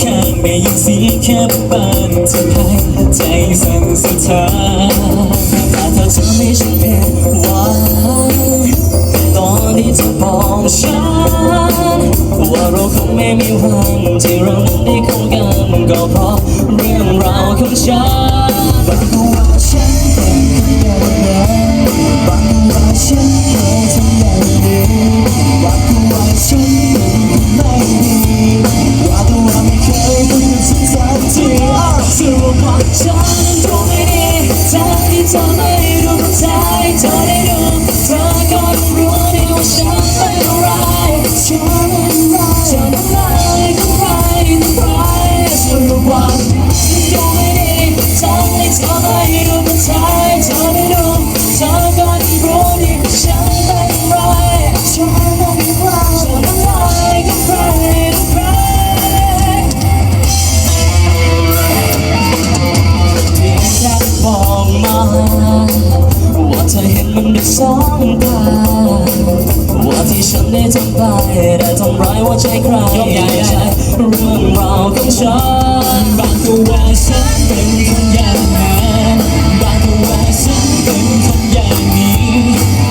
ข้างได้ยินเสียงแค่บานเธอให้ใจสั่นสะท้านแต่ถ้าเธอไม่ใช่เป็นหวานตอนที่เธอบอกฉันว่าเราคงไม่มีวันที่เรานั้นได้เข้ากันก็เพราะเรื่องราวของฉัน จา วันด้วยสองตาว่าที่ฉันได้ทำไปได้ทำร้ายหัวใจใครไม่ใช่เรื่องราวของฉันบางก็ว่าฉันเป็นคนอย่างนั้นบางก็ว่าฉันเป็นคนอย่างนี้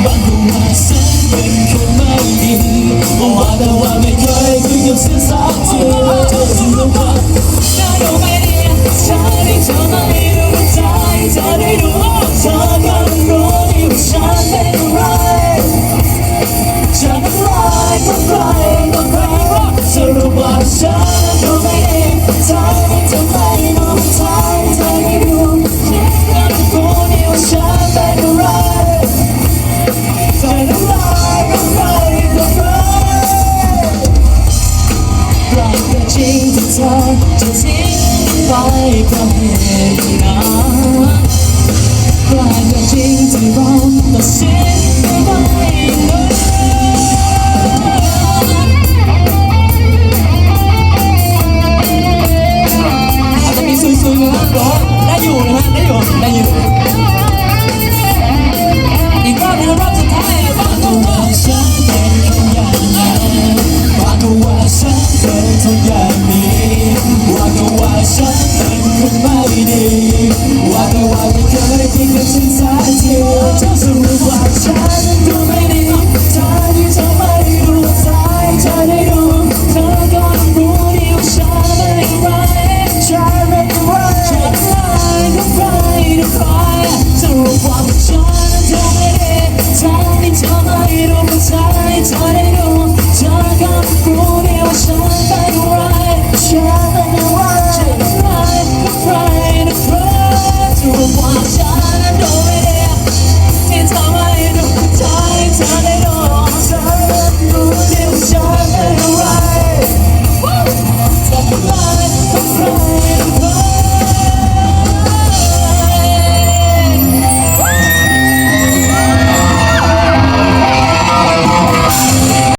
บางก็ว่าฉันเป็นคนไม่ดีว่าแต่ว่าไม่เคยคุยกับฉันสักทีเธอจะรู้ว่าน่าดูไม่ ไปเพราะเหตุนั้นกลายเป็นจริงที่เราตัดสิน ฉันสักทีเธอสรุปว่าฉันดูไม่ดีเธอที่เธอไม่รู้ใจเธอได้ดูเธอก็รู้ดีว่าฉันเป็นไรฉันเป็นไรฉันเป็นไรกับใครกับใครสรุปว่าฉัน